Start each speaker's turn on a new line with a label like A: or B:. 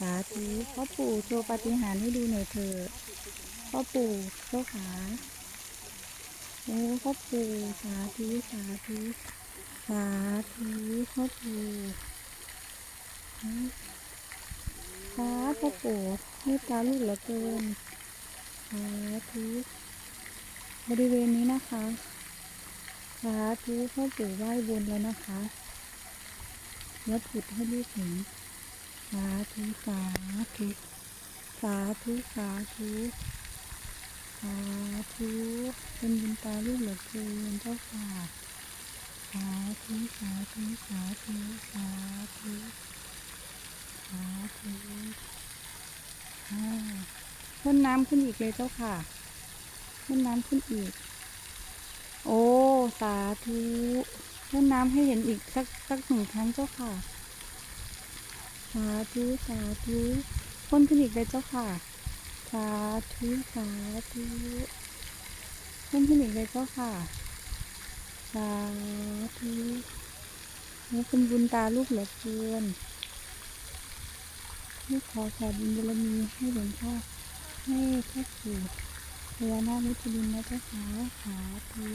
A: สาธุพ่อปู่โชว์ปาฏิหาริย์ให้ดูหน่อยเถอะพ่อปู่เจ้าขาโอ้พ่อปู่สาธุสาธุสาธุพ่อปู่สาธุพ่อปู่ให้ตาลูกเหลือเกินสาธุบริเวณนี้นะคะสาธุพ่อปู่ไหว้บนแล้วนะคะแล้วผุดให้ลูกเห็น สาธุสาธุสาธุสาธุสาธุเป็นบุญตาลูกเหลือเกินเจ้าค่ะสาธุสาธุสาธุสาธุสาธุอ่าพ่นน้ำขึ้นอีกเลยเจ้าค่ะพ่นน้ำขึ้นอีก โอ้ สาธุพ่นน้ำให้เห็นอีกสักสักหนึ่งครั้งเจ้าค่ะ สาธุสาธุพ่นขึ้นอีกเลยเจ้าค่ะ สาธุสาธุพ่นขึ้นอีกเลยเจ้าค่ะ สาธุนี่เป็นบุญตาลูกเหลือเกินลูกขอแผ่บุญบารมีให้หลวงพ่อให้พ่อปู่พญานาคมุจลินนะเจ้าค่ะสาธุ